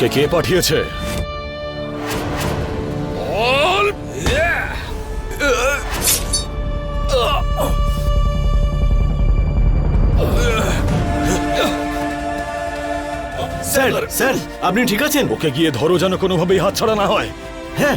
তোকে কে পাঠিয়েছে? Sir sir আপনি ঠিক আছেন? ওকে গিয়ে ধরো যেন কোনোভাবেই হাত ছাড়া না হয়। হ্যাঁ।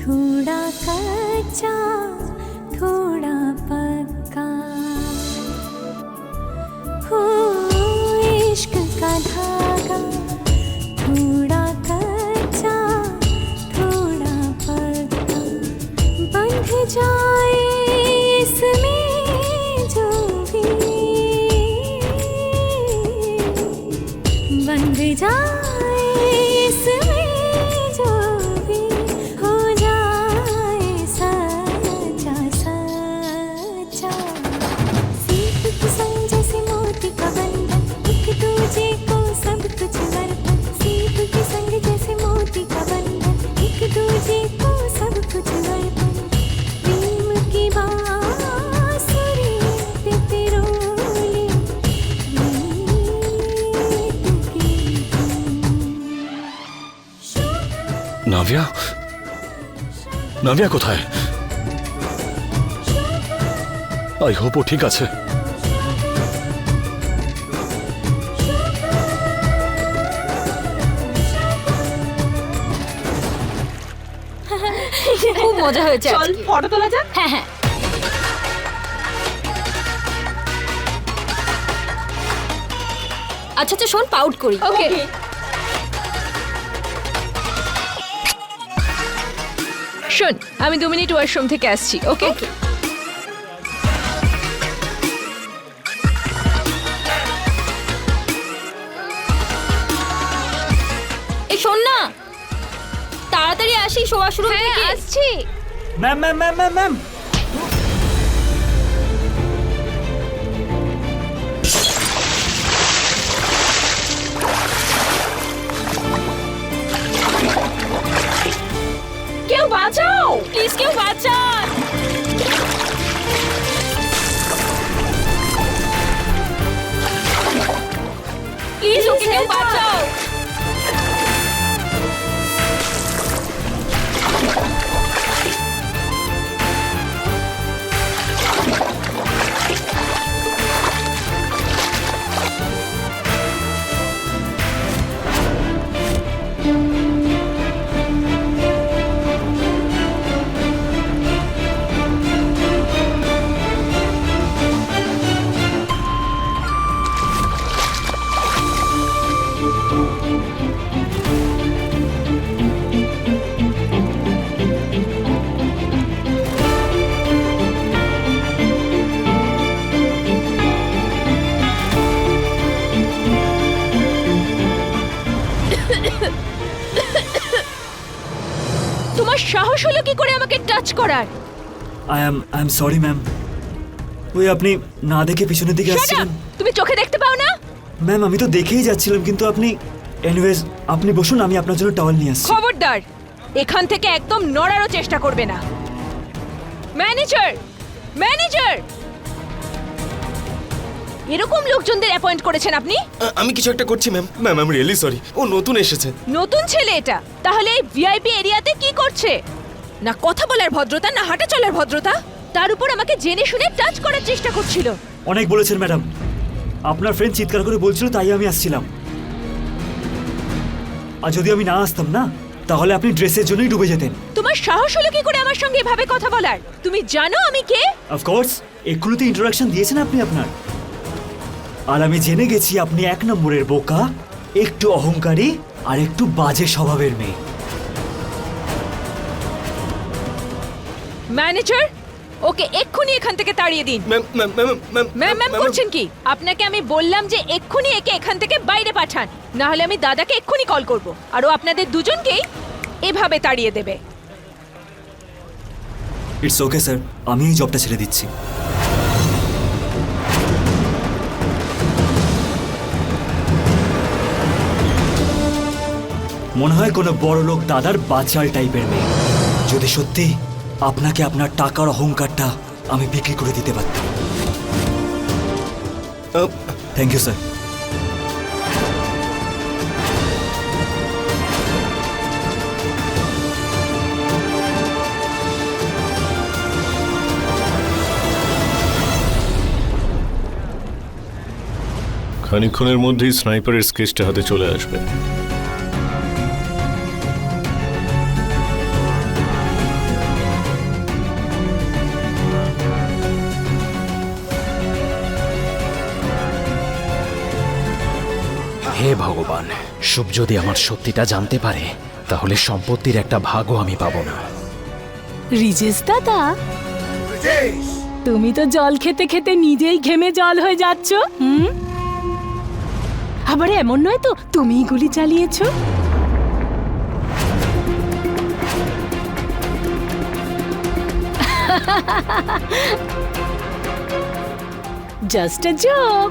थोड़ा कच्चा নাভিয়া? নাভিয়া কোথায়? আই হোপ ও ঠিক আছে। খুব মজা হয়েছে চল ফটো তোলা যাক। হ্যাঁ হ্যাঁ। আচ্ছা আচ্ছা শোন পাউট করি। ওকে শোন আমি দু মিনিট ওয়াশরুম থেকে আসছি ওকে? এই শোন না তাড়াতাড়ি আসি শোয়া শুরু হ্যাঁ থেকে। আসছি। Ma'am ma'am ma'am ma'am ma'am কি করে আমাকে টাচ করার? I am I am sorry ma'am ওই আপনি না দেখে পিছনের দিকে! আসছিলেন? তুমি চোখে দেখতে পাও না? ম্যাম আমি তো দেখেই যাচ্ছিলাম কিন্তু আপনি এনিওয়েজ আপনি বসুন আমি আপনার জন্য টাওয়াল নিয়ে আসছি। খবরদার! এখান থেকে একদম নড়ারও চেষ্টা করবে না। ম্যানেজার ম্যানেজার এরকম লোকজনদের অ্যাপয়েন্ট করেছেন আপনি? আমি কিছু একটা করছি ম্যাম ম্যাম আমি রিয়েলি সরি ও নতুন এসেছে। নতুন ছেলে এটা। তাহলে এই ভিআইপি এরিয়াতে কি করছে? না কথা বলার ভদ্রতা না হাঁটা চলার ভদ্রতা। তার উপর আমাকে জেনে শুনে টাচ করার চেষ্টা করছিল। অনেক বলেছেন ম্যাডাম। আপনার ফ্রেন্ড চিৎকার করে বলছিল তাই আমি আসছিলাম। আর যদি আমি না আসতাম না তাহলে আপনি ড্রেসের জন্যই ডুবে যেতেন। তোমার সাহস হলো কি করে আমার সঙ্গে এভাবে কথা বলার? তুমি জানো আমি কে? অফকোর্স এক্ষুনি তো ইন্ট্রোডাকশন দিয়েছেন আপনি আপনার। আর আমি জেনে গেছি আপনি এক নম্বরের বোকা একটু অহংকারী আর একটু বাজে স্বভাবের মেয়ে। ম্যানেজার ওকে এক্ষুনি এখান থেকে তাড়িয়ে দিন। Ma'am ma'am ma'am ma'am ma'am ma'am করছেন কি? আপনাকে আমি বললাম যে এক্ষুনি একে এখান থেকে বাইরে পাঠান না হলে আমি দাদাকে এক্ষুনি কল করব আর ও আপনাদের দুজনকেই এভাবে তাড়িয়ে দেবে। ইটস ওকে স্যার আমি এই জবটা ছেড়ে দিচ্ছি। মনে হয় কোনো বড় লোক দাদার বাচাল টাইপের মেয়ে। যদি সত্যি আপনাকে আপনার টাকার অহংকারটা আমি বিক্রি করে দিতে পারতাম। থ্যাংক ইউ স্যার খানিকক্ষণের মধ্যেই স্নাইপারের স্কেচটা হাতে চলে আসবে। শুভ যদি আমার সত্যিটা জানতে পারে তাহলে সম্পত্তির একটা ভাগও আমি পাবো না। রিজেশ দাদা? তুমি তো জল খেতে খেতে নিজেই ঘেমে জল হয়ে যাচ্ছ হুম? আবার এমন নয় তো তুমিই গুলি চালিয়েছো? জাস্ট আ জোক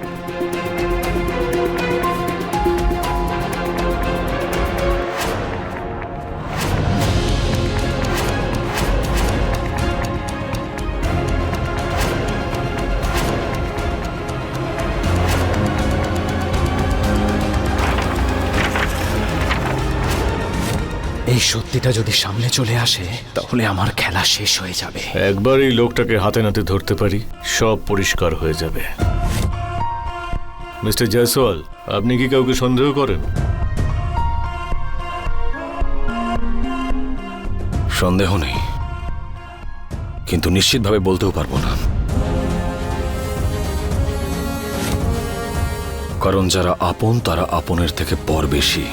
এই সত্যিটা যদি সামনে চলে আসে তাহলে আমার খেলা শেষ হয়ে যাবে। একবার এই লোকটাকে হাতে নাতে ধরতে পারি সব পরিষ্কার হয়ে যাবে। মিস্টার জয়সওয়াল আপনি কি কাউকে সন্দেহ করেন? সন্দেহ নেই। কিন্তু নিশ্চিতভাবে বলতেও পারব না। কারণ যারা আপন তারা আপনের থেকে পর বেশি।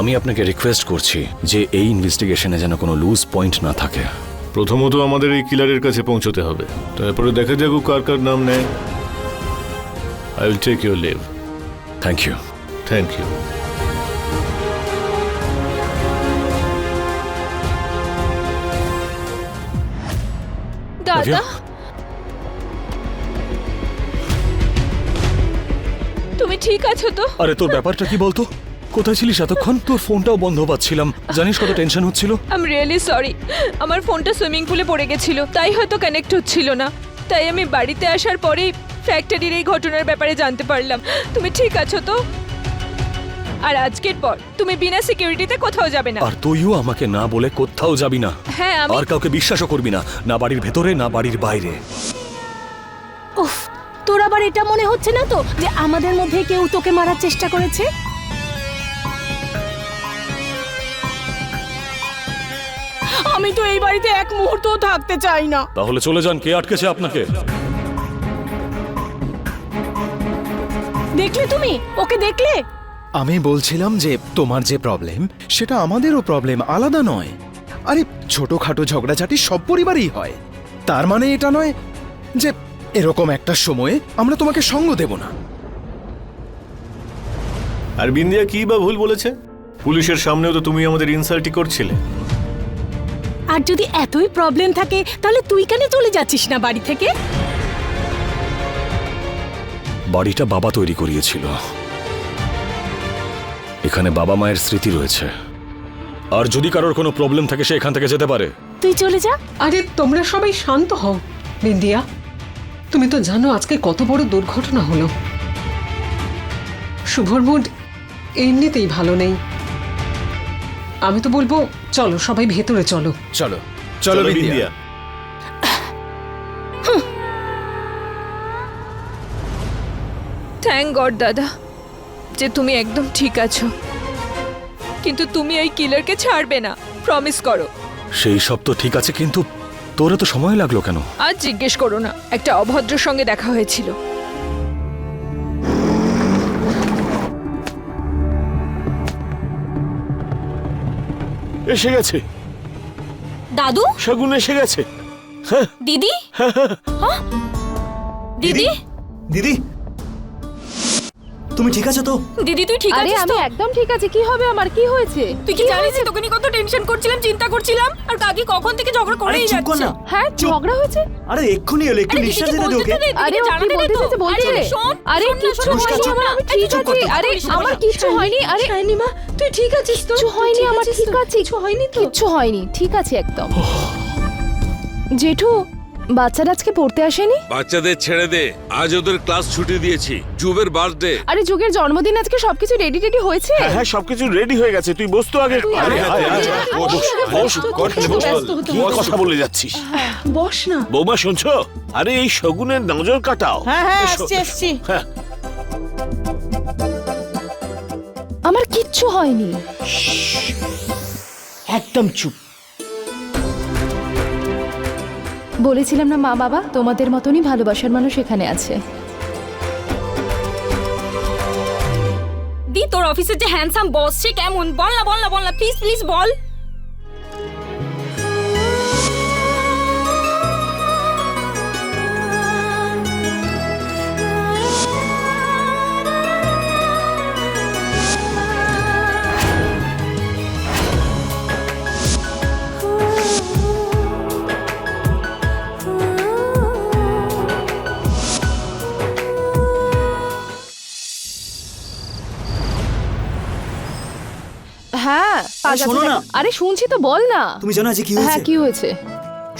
আমি আপনাকে রিকোয়েস্ট করছি যে এই ইনভেস্টিগেশনে যেন কোনো লুজ পয়েন্ট না থাকে। প্রথমত আমাদের এই কিলারের কাছে পৌঁছতে হবে। তারপরে দেখা যাক ও কার কার নাম নেয়। I will take your leave thank you thank you দাদা? তুমি ঠিক আছো তো? আরে তোর ব্যাপারটা কি বলতো? কোথায় ছিলিস এতক্ষণ? তোর ফোনটাও বন্ধ পাচ্ছিলাম। জানিস কত টেনশন হচ্ছিল? আই এম রিয়েলি সরি আমার ফোনটা সুইমিং পুলে পড়ে গেছিল তাই হয়তো কানেক্ট হচ্ছিল না। তাই আমি বাড়িতে আসার পরেই ফ্যাক্টরির এই ঘটনার ব্যাপারে জানতে পারলাম। তুমি ঠিক আছো তো? আর আজকের পর তুমি বিনা সিকিউরিটিতে কোথাও যাবে না। আর তুইও আমাকে না বলে কোথাও যাবি না। হ্যাঁ আমি আর কাউকে বিশ্বাসও করবি না না বাড়ির ভেতরে না বাড়ির বাইরে। উফ তোর আবার এটা মনে হচ্ছে না তো যে আমাদের মধ্যে কেউ তোকে মারার চেষ্টা করেছে? আমি তো এই বাড়িতে এক মুহূর্তও থাকতে চাই না। তাহলে চলে যান কে আটকেছে আপনাকে? দেখলে তুমি? ওকে দেখলে? আমি বলছিলাম যে তোমার যে প্রবলেম সেটা আমাদেরও প্রবলেম আলাদা নয়। আরে ছোটখাটো ঝগড়াঝাটি সব পরিবারেই হয়। তার মানে এটা নয় যে এরকম একটা সময়ে আমরা তোমাকে সঙ্গ দেব না। আর বিন্দিয়া কি বা ভুল বলেছে? পুলিশের সামনেও তো তুমি আমাদের ইনসাল্টই করছিলে। আর যদি এতই প্রবলেম থাকে তাহলে তুই কেন চলে যাচ্ছিস না বাড়ি থেকে? বাড়িটা বাবা তৈরি করিয়েছিল। এখানে বাবা মায়ের স্মৃতি রয়েছে। আর যদি কারোর কোনো প্রবলেম থাকে সে এখান থেকে যেতে পারে। তুই চলে যা। আরে তোমরা সবাই শান্ত হও বিন্দিয়া। তুমি তো জানো আজকে কত বড় দুর্ঘটনা হলো। শুভর মুড এমনিতেই ভালো নেই। আমি তো বলব চলো সবাই ভেতরে চলো। চলো চলো বিন্দিয়া। থ্যাংক গড দাদা যে তুমি একদম ঠিক আছো। কিন্তু তুমি এই কিলারকে ছাড়বে না প্রমিস করো। সেই সব তো ঠিক আছে কিন্তু তোরে তো সময় লাগল কেন? আজ জিজ্ঞেস করো না একটা অভদ্র সঙ্গে দেখা হয়েছিল। এসে গেছে। দাদু? শগুন এসে গেছে। দিদি? হ্যাঁ? দিদি? দিদি? তুমি ঠিক আছো তো? দিদি তুই ঠিক আরে আছিস আমি তো? একদম ঠিক আছে। কি হবে আমার? কি হয়েছে? তুই কি জানিস যে তোকে নিয়ে কত টেনশন করছিলাম চিন্তা করছিলাম? আর কাকি কখন থেকে ঝগড়া আরে করেই চুপ কর যাচ্ছে? না। হ্যাঁ চুপ। ঝগড়া হয়েছে? আরে এক্ষুনি এলো একটু আরে নিঃশ্বাস দিদিকে দিতে দে বলতে ওকে। দে, দিদিকে আরে ও জানাতে কি দে বলতেছে তো। সে বলছে আরে আরে শোন না, শোন না, হয়নি শোন না। আমার আমি আরে ঠিক চুপ কর আছি। তো, আরে না। আমার কিচ্ছু হয়নি আরে। তুই ঠিক আছিস তো? কিচ্ছু হয়নি আমার ঠিক আছে। কিছু হয়নি তো? কিচ্ছু হয়নি ঠিক আছে একদম। জেঠু বাচ্চারা আজকে পড়তে আসেনি? বাচ্চাদের ছেড়ে দে। আজ ওদের ক্লাস ছুটি দিয়েছি। জুবের বার্থডে আরে যুগের জন্মদিন আজকে সবকিছু রেডি রেডি হয়েছে? হ্যাঁ সবকিছু রেডি হয়ে গেছে। তুই বস তো আগে। আরে, বস, বস, কি কথা বলে যাচ্ছিস? বস না। বৌমা শুনছো? আরে এই শগুনের নজর কাটাও। হ্যাঁ হ্যাঁ আসছি আসছি। হ্যাঁ। আমার কিচ্ছু হয়নি। একদম চুপ। বলেছিলাম না মা বাবা, তোমাদের মতনই ভালোবাসার মানুষ এখানে আছে। দি তোর অফিসের যে হ্যান্ডসাম বস সে কেমন? বল না বল না বল না প্লিজ প্লিজ বল। আরে শোনো না। আরে শুনছি তো বল না। তুমি জানো আজকে কি হ্যাঁ হয়েছে? কি হয়েছে?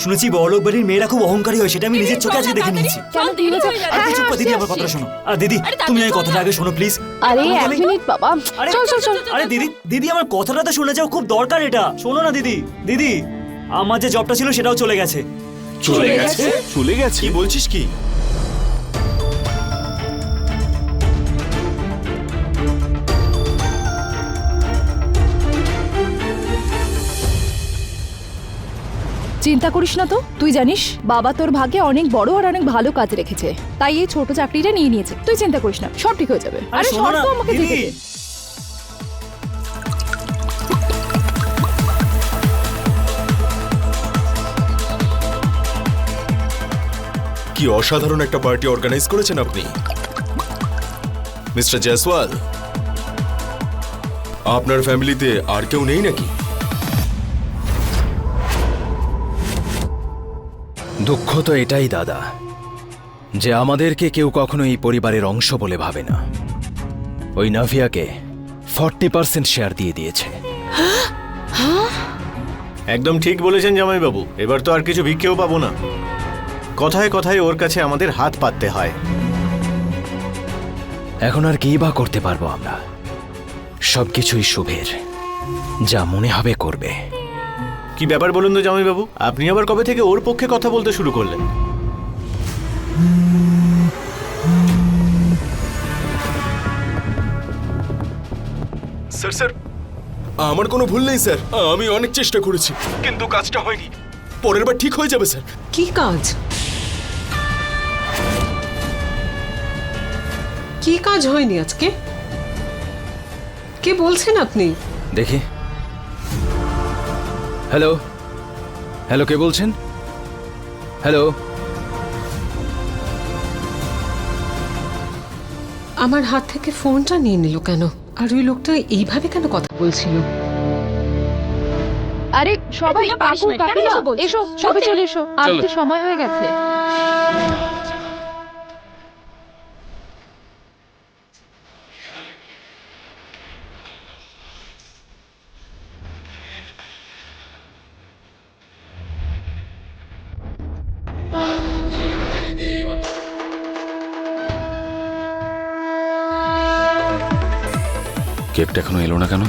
শুনেছি বড়লোক বাড়ির মেয়েরা খুব অহংকারী হয় সেটা আমি নিজের চোখে আজকে দেখে নিয়েছি। কেন কি হয়েছে আরে হ্যাঁ চুপ কর দিদি আমার কথাটা শোনো। আর দিদি তুমি আমার কথাটা আগে শোনো প্লিজ আরে এক মিনিট বাবা। আরে চল চল চল। আরে দিদি দিদি আমার কথাটা তো শুনে যাও খুব দরকার এটা। শোনো না দিদি। দিদি আমার যে জবটা ছিল সেটাও চলে গেছে। চলে গেছে? চলে গেছে? কি বলছিস কি? চিন্তা করিস না তো। তুই জানিস বাবা তোর ভাগ্যে অনেক বড় আর অনেক ভালো কাজ রেখেছে। তাই এই ছোট চাকরিটা নিয়ে নিয়েছে। তুই চিন্তা করিস না সব ঠিক হয়ে যাবে। আরে সর তো আমাকে দিদি। দে। কি অসাধারণ একটা পার্টি অর্গানাইজ করেছেন আপনি। মিস্টার জয়সওয়াল আপনার ফ্যামিলিতে আর কেউ নেই নাকি? দুঃখ তো এটাই দাদা যে আমাদেরকে কেউ কখনো এই পরিবারের অংশ বলে ভাবে না। ওই নাভিয়াকে ফর্টি পার্সেন্ট শেয়ার দিয়ে দিয়েছে। একদম ঠিক বলেছেন জামাইবাবু এবার তো আর কিছু ভিক্ষেও পাবো না। কথায় কথায় ওর কাছে আমাদের হাত পাততে হয়। এখন আর কি বা করতে পারব আমরা? সবকিছুই শুভের যা মনে হবে করবে। কি ব্যাপার বলুন তো জামাই জামাইবাবু? আপনি আবার কবে থেকে ওর পক্ষে কথা বলতে শুরু করলেন? স্যার স্যার আমার কোনো ভুল নেই স্যার। আমি অনেক চেষ্টা করেছি কিন্তু কাজটা হয়নি। পরের বার ঠিক হয়ে যাবে স্যার। কি কাজ? কি কাজ হয়নি আজকে? কে বলছেন আপনি? দেখি। হ্যালো হ্যালো কে বলছেন? হ্যালো আমার হাত থেকে ফোনটা নিয়ে নিল কেন? আর ওই লোকটা এইভাবে কেন কথা বলছিল? আরে সবাই কাকু কাকিমা এসো সবাই চলে এসো। আর তো সময় হয়ে গেছে। কেকটা এখনও এলো না কেন?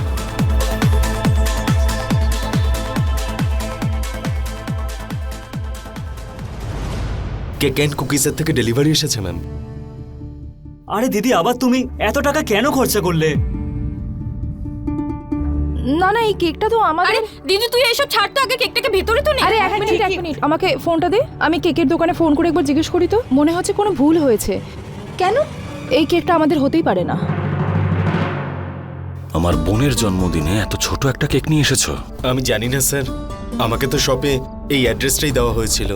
কেক অ্যান্ড কুকিজের থেকে ডেলিভারি এসেছে ম্যাম? আরে দিদি আবার তুমি এত টাকা কেন খরচা করলে? না না এই কেকটা তো আরে আমাদের দিদি তুই এসব ছাড় তো আগে কেকটাকে ভেতরে তো নে। আরে এক মিনিট এক মিনিট আমাকে ফোনটা দে। আমি কেকের দোকানে ফোন করে একবার জিজ্ঞেস করি তো। মনে হচ্ছে কোনো ভুল হয়েছে। কেন? এই কেকটা আমাদের হতেই পারে না। আমার বোনের জন্মদিনে এত ছোট একটা কেক নিয়ে এসেছ। আমি জানি না স্যার। আমাকে তো শপে এই অ্যাড্রেসটাই দেওয়া হয়েছিল।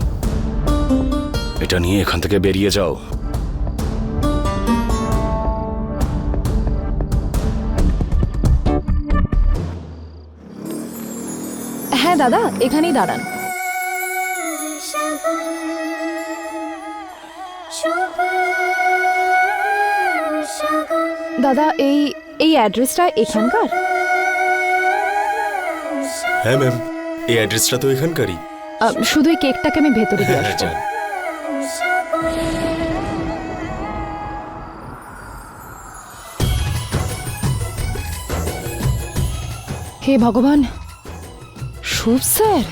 এটা নিয়ে এখান থেকে বেরিয়ে যাও। হ্যাঁ দাদা এখানেই দাঁড়ান। দাদা এই এই অ্যাড্রেসটা এখানকার? হ্যাঁ ম্যাম এই অ্যাড্রেসটা তো এখানকারই। আহ, শুধু এই কেকটাকে আমি ভেতরে দিয়ে হ্যাঁ আসব। যান হে ভগবান শুভ স্যার।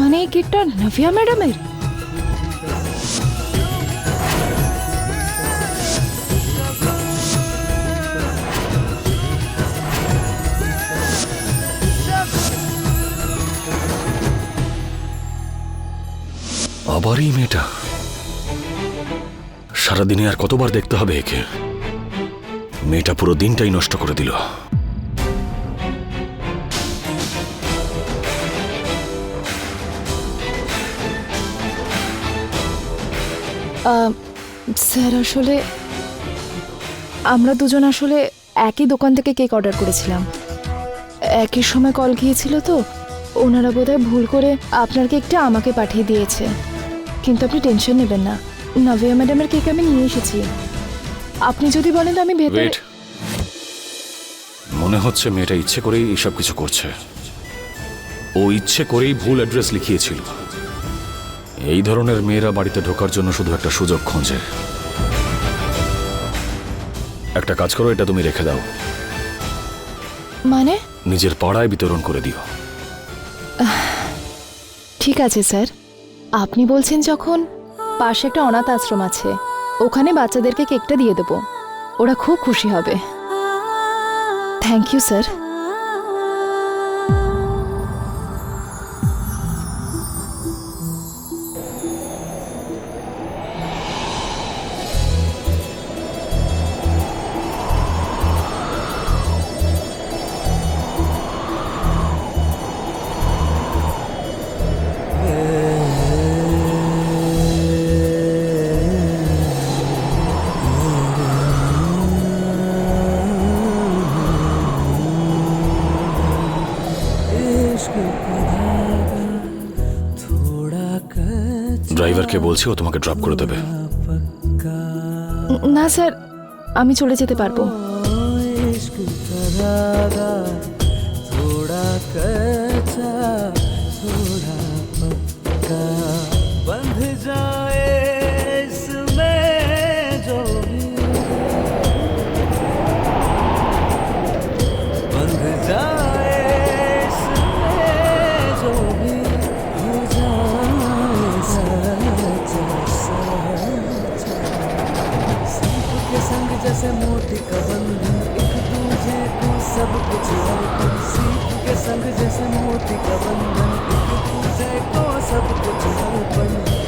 মানে এই কেকটা নভিয়া ম্যাডামের? আবার মেয়েটা। সারাদিনে আর কতবার দেখতে হবে একে। মেয়েটা পুরো দিনটাই নষ্ট করে দিল। স্যার, আসলে আমরা দুজন আসলে একই দোকান থেকে কেক অর্ডার করেছিলাম। একই সময় কল গিয়েছিল তো, ওনারা বোধহয় ভুল করে আপনার কেকটা আমাকে পাঠিয়ে দিয়েছে। কিন্তু আপনি টেনশন নেবেন না। নভিয়া ম্যাডামের কেক আমি নিয়ে এসেছি। আপনি যদি বলেন তো আমি ভেতরে ওয়েট মনে হচ্ছে মেয়েটা ইচ্ছে করেই এইসব কিছু করছে। ও ইচ্ছে করেই ভুল অ্যাড্রেস লিখিয়েছিল। এই ধরনের মেয়েরা বাড়িতে ঢোকার জন্য শুধু একটা সুযোগ খোঁজে। একটা কাজ করো এটা তুমি রেখে দাও। মানে? নিজের পাড়ায় বিতরণ করে দিও। ঠিক আছে স্যার। আপনি বলছেন যখন পাশে একটা অনাথ আশ্রম আছে, ওখানে বাচ্চাদেরকে কেকটা দিয়ে দেবো। ওরা খুব খুশি হবে। থ্যাংক ইউ স্যার ড্রাইভারকে বলছি ও তোমাকে ড্রপ করে দেবে। না স্যার আমি চলে যেতে পারব। संग जैसे मोती का बंधन तू तो सब कुछ अर्पण